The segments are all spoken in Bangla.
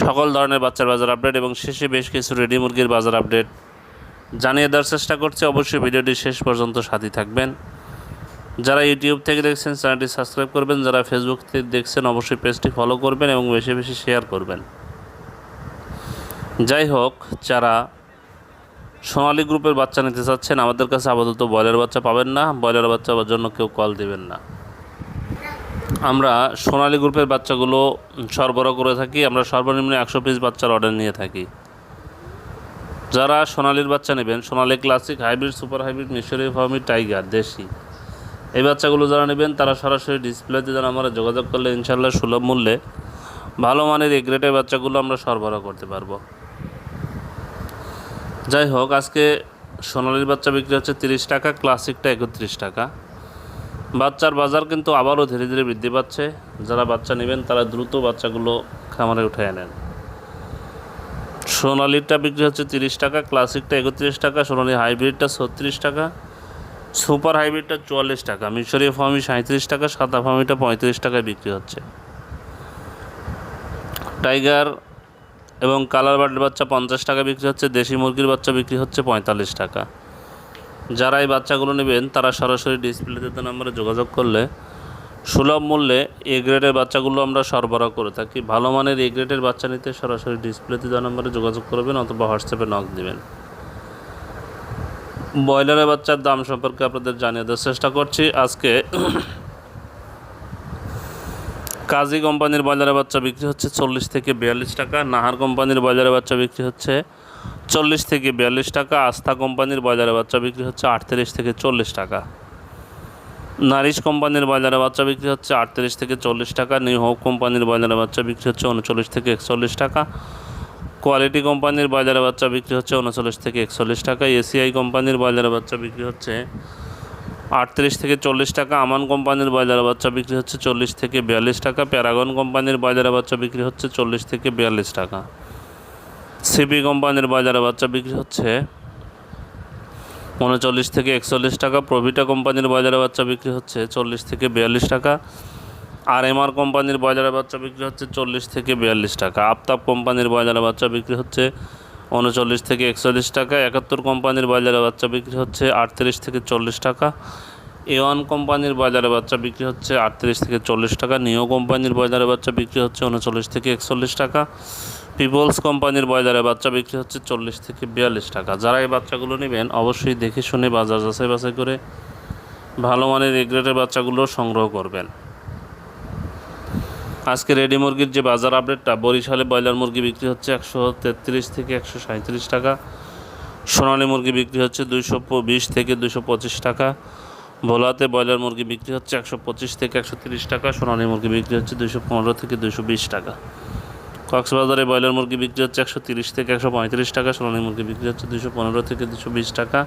সকল ধরনের বাচ্চার বাজার আপডেট এবং শেষে বেশ কিছু রেডি মুরগির বাজার আপডেট জানিয়ে দেওয়ার চেষ্টা করছি। অবশ্যই ভিডিওটি শেষ পর্যন্ত সাথী থাকবেন। যারা ইউটিউব থেকে দেখছেন, চ্যানেলটি সাবস্ক্রাইব করবেন। যারা ফেসবুক থেকে দেখছেন, অবশ্যই পেজটি ফলো করবেন এবং বেশি বেশি শেয়ার করবেন। যাই হোক, যারা সোনালী গ্রুপের বাচ্চা নিতে চাচ্ছেন, আমাদের কাছে আপাতত ব্রয়লার বাচ্চা পাবেন না। ব্রয়লার বাচ্চার জন্য কেউ কল দিবেন না। আমরা সোনালী গ্রুপের বাচ্চাগুলো সরবরাহ করে থাকি, আমরা সর্বনিম্ন একশো পিস বাচ্চার অর্ডার নিয়ে থাকি। যারা সোনালির বাচ্চা নেবেন, Sonali classic hybrid super hybrid মিশরি ফার্মি টাইগার দেশি। এই বাচ্চাগুলো যারা নেবেন, তারা সরাসরি ডিসপ্লেতে যারা আমরা যোগাযোগ করলে ইনশাল্লাহ সুলভ মূল্যে ভালো মানের এই গ্রেটের বাচ্চাগুলো আমরা সরবরাহ করতে পারব। যাই হোক, আজকে সোনালির বাচ্চা বিক্রি হচ্ছে তিরিশ টাকা ক্লাসিকটা একত্রিশ টাকা। বাচ্চার বাজার কিন্তু আবারও ধীরে ধীরে বৃদ্ধি পাচ্ছে। যারা বাচ্চা নেবেন, তারা দ্রুত বাচ্চাগুলো খামারে উঠে আনেন। সোনালিরটা বিক্রি হচ্ছে তিরিশ টাকা, ক্লাসিকটা একত্রিশ টাকা, সোনালি হাইব্রিডটা ছত্রিশ টাকা, সুপার হাইব্রিডটা চুয়াল্লিশ টাকা, মিশরীয় ফার্মি সাঁত্রিশ টাকা, সাদা ফার্মিটা পঁয়ত্রিশ টাকায় বিক্রি হচ্ছে। টাইগার এবং কালার বার্ডের বাচ্চা পঞ্চাশ টাকা বিক্রি হচ্ছে, দেশি মুরগির বাচ্চা বিক্রি হচ্ছে পঁয়তাল্লিশ টাকা। যারা এই বাচ্চাগুলো নেবেন, তারা সরাসরি ডিসপ্লেতে নাম্বারে যোগাযোগ করলে সুলভ মূল্যে এ গ্রেডের বাচ্চাগুলো আমরা সরবরাহ করে থাকি। ভালো মানের এ গ্রেডের বাচ্চা নিতে সরাসরি ডিসপ্লেতে দেওয়া নাম্বারে যোগাযোগ করবেন অথবা হোয়াটসঅ্যাপে নক দেবেন। ব্রয়লারের বাচ্চার দাম সম্পর্কে আপনাদের জানিয়ে দেওয়ার চেষ্টা করছি। আজকে কাজী কোম্পানির ব্রয়লারের বাচ্চা বিক্রি হচ্ছে চল্লিশ থেকে বিয়াল্লিশ টাকা, নাহার কোম্পানির ব্রয়লারের বাচ্চা বিক্রি হচ্ছে চল্লিশ থেকে বিয়াল্লিশ টাকা, আস্থা কোম্পানির বাজারে বাচ্চা বিক্রি হচ্ছে আটত্রিশ থেকে চল্লিশ টাকা। নারিশ কোম্পানির বাজারে বাচ্চা বিক্রি হচ্ছে আটত্রিশ থেকে চল্লিশ টাকা, নিউ হোপ কোম্পানির বাজারে বাচ্চা বিক্রি হচ্ছে উনচল্লিশ থেকে একচল্লিশ টাকা। কোয়ালিটি কোম্পানির বাজারে বাচ্চা বিক্রি হচ্ছে উনচল্লিশ থেকে একচল্লিশ টাকা, এসিআই কোম্পানির বাজারে বাচ্চা বিক্রি হচ্ছে আটত্রিশ থেকে চল্লিশ টাকা আমান কোম্পানির বাজারে বাচ্চা বিক্রি হচ্ছে চল্লিশ থেকে বিয়াল্লিশ টাকা, প্যারাগন কোম্পানির বাজারে বাচ্চা বিক্রি হচ্ছে চল্লিশ থেকে বিয়াল্লিশ টাকা। সিপি কোম্পানির বাজারে বাচ্চা বিক্রি হচ্ছে উনচল্লিশ থেকে একচল্লিশ টাকা, প্রভিটা কোম্পানির বাজারে বাচ্চা বিক্রি হচ্ছে চল্লিশ থেকে বিয়াল্লিশ টাকা আর এমআর কোম্পানির বাজারে বাচ্চা বিক্রি হচ্ছে চল্লিশ থেকে বিয়াল্লিশ টাকা, আফতাব কোম্পানির বাজারে বাচ্চা বিক্রি হচ্ছে উনচল্লিশ থেকে একচল্লিশ টাকা। একাত্তর কোম্পানির বাজারে বাচ্চা বিক্রি হচ্ছে আটত্রিশ থেকে চল্লিশ টাকা। এ ওয়ান কোম্পানির বাজারে বাচ্চা বিক্রি হচ্ছে আটত্রিশ থেকে চল্লিশ টাকা। নিও কোম্পানির বাজারে বাচ্চা বিক্রি হচ্ছে উনচল্লিশ থেকে একচল্লিশ টাকা। পিপলস কোম্পানির বাজারে বাচ্চা বিক্রি হচ্ছে চল্লিশ থেকে বিয়াল্লিশ টাকা। যারা এই বাচ্চাগুলো নেবেন, অবশ্যই দেখে শুনে বাজার যাচাই বাছাই করে ভালো মানের এগ্রেটের বাচ্চাগুলো সংগ্রহ করবেন। আজকে রেডি মুরগির যে বাজার আপডেটটা, বরিশালে ব্রয়লার মুরগি বিক্রি হচ্ছে একশো তেত্রিশ থেকে একশো সাঁত্রিশ টাকা। সোনালী মুরগি বিক্রি হচ্ছে দুইশো বিশ থেকে দুশো পঁচিশ টাকা। ভোলাতে ব্রয়লার মুরগি বিক্রি হচ্ছে একশো পঁচিশ থেকে একশো তিরিশ টাকা। সোনালী মুরগি বিক্রি হচ্ছে দুশো পনেরো থেকে দুশো বিশ টাকা। কক্সবাজারে ব্রয়লার মুরগি বিক্রি হচ্ছে একশো তিরিশ থেকে একশো পঁয়ত্রিশ টাকা। সোনালী মুরগি বিক্রি হচ্ছে দুশো পনেরো থেকে দুশো বিশ টাকা।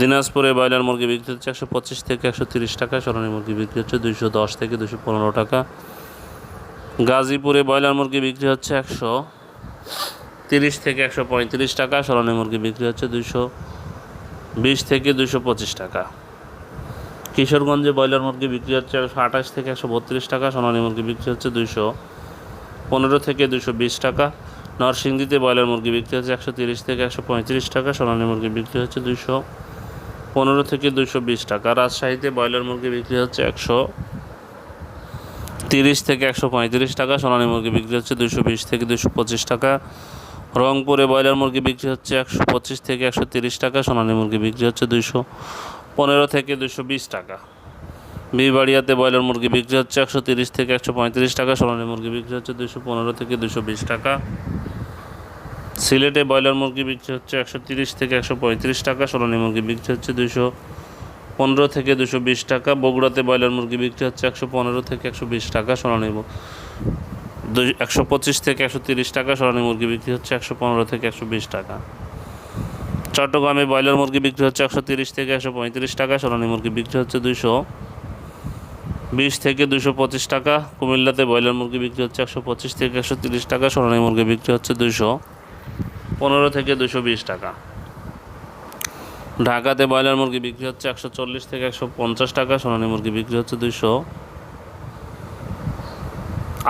দিনাজপুরে ব্রয়লার মুরগি বিক্রি হচ্ছে একশো পঁচিশ থেকে একশো তিরিশ টাকা। সোনালী মুরগি বিক্রি হচ্ছে দুশো দশ থেকে দুশো পনেরো টাকা। গাজীপুরে ব্রয়লার মুরগি বিক্রি হচ্ছে একশো তিরিশ থেকে একশো পঁয়ত্রিশ টাকা সোনালী মুরগি বিক্রি হচ্ছে দুশো বিশ থেকে দুশো পঁচিশ টাকা। কিশোরগঞ্জে ব্রয়লার মুরগি বিক্রি হচ্ছে একশো আঠাশ থেকে একশো বত্রিশ টাকা সোনালী মুরগি বিক্রি হচ্ছে দুশো পনেরো থেকে দুশো বিশ টাকা। নরসিংদীতে ব্রয়লার মুরগি বিক্রি হচ্ছে একশো তিরিশ থেকে একশো পঁয়ত্রিশ টাকা সোনালী মুরগি বিক্রি হচ্ছে দুশো পনেরো থেকে দুশো বিশ টাকা। রাজশাহীতে ব্রয়লার মুরগি বিক্রি হচ্ছে একশো তিরিশ থেকে একশো পঁয়ত্রিশ টাকা, সোনালী মুরগি বিক্রি হচ্ছে দুশো বিশ থেকে দুশো পঁচিশ টাকা। রংপুরে ব্রয়লার মুরগি বিক্রি হচ্ছে একশো পঁচিশ থেকে একশো তিরিশ টাকা, সোনালী মুরগি বিক্রি হচ্ছে দুশো পনেরো থেকে দুশো বিশ টাকা। বিবাড়িয়াতে ব্রয়লার মুরগি বিক্রি হচ্ছে একশো তিরিশ থেকে একশো পঁয়ত্রিশ টাকা, সোনালী মুরগি বিক্রি হচ্ছে দুশো পনেরো থেকে দুশো বিশ টাকা। সিলেটে ব্রয়লার মুরগি বিক্রি হচ্ছে একশো তিরিশ থেকে একশো পঁয়ত্রিশ টাকা, সোনালী মুরগি বিক্রি হচ্ছে দুশো পনেরো থেকে দুশো বিশ টাকা। বগুড়াতে ব্রয়লার মুরগি বিক্রি হচ্ছে একশো পনেরো থেকে একশো বিশ টাকা, সোনালী একশো পঁচিশ থেকে একশো তিরিশ টাকা, সোনালী মুরগি বিক্রি হচ্ছে একশো পনেরো থেকে একশো বিশ টাকা। চট্টগ্রামে ব্রয়লার মুরগি বিক্রি হচ্ছে একশো তিরিশ থেকে একশো পঁয়ত্রিশ টাকা, সোনালী মুরগি বিক্রি হচ্ছে দুশো বিশ থেকে দুশো পঁচিশ টাকা। কুমিল্লাতে ব্রয়লার মুরগি বিক্রি হচ্ছে একশো পঁচিশ থেকে একশো তিরিশ টাকা, সোনালী মুরগি বিক্রি হচ্ছে দুশো পনেরো থেকে দুশো বিশ টাকা। ঢাকাতে ব্রয়লার মুরগি বিক্রি হচ্ছে একশো চল্লিশ থেকে একশো পঞ্চাশ টাকা, সোনালী মুরগি বিক্রি হচ্ছে দুইশো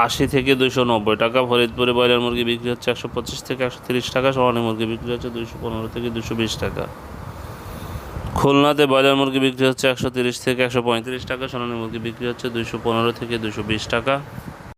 আশি থেকে দুশো নব্বই টাকা, ফরিদপুরে ব্রয়লার মুরগি বিক্রি হচ্ছে একশো পঁচিশ থেকে একশো তিরিশ টাকা, সোনালী মুরগি বিক্রি হচ্ছে দুইশো পনেরো থেকে দুশো বিশ টাকা। খুলনাতে ব্রয়লার মুরগি বিক্রি হচ্ছে একশো তিরিশ থেকে একশো পঁয়ত্রিশ টাকা, সোনালী মুরগি বিক্রি হচ্ছে দুইশো পনেরো থেকে দুশো বিশ টাকা।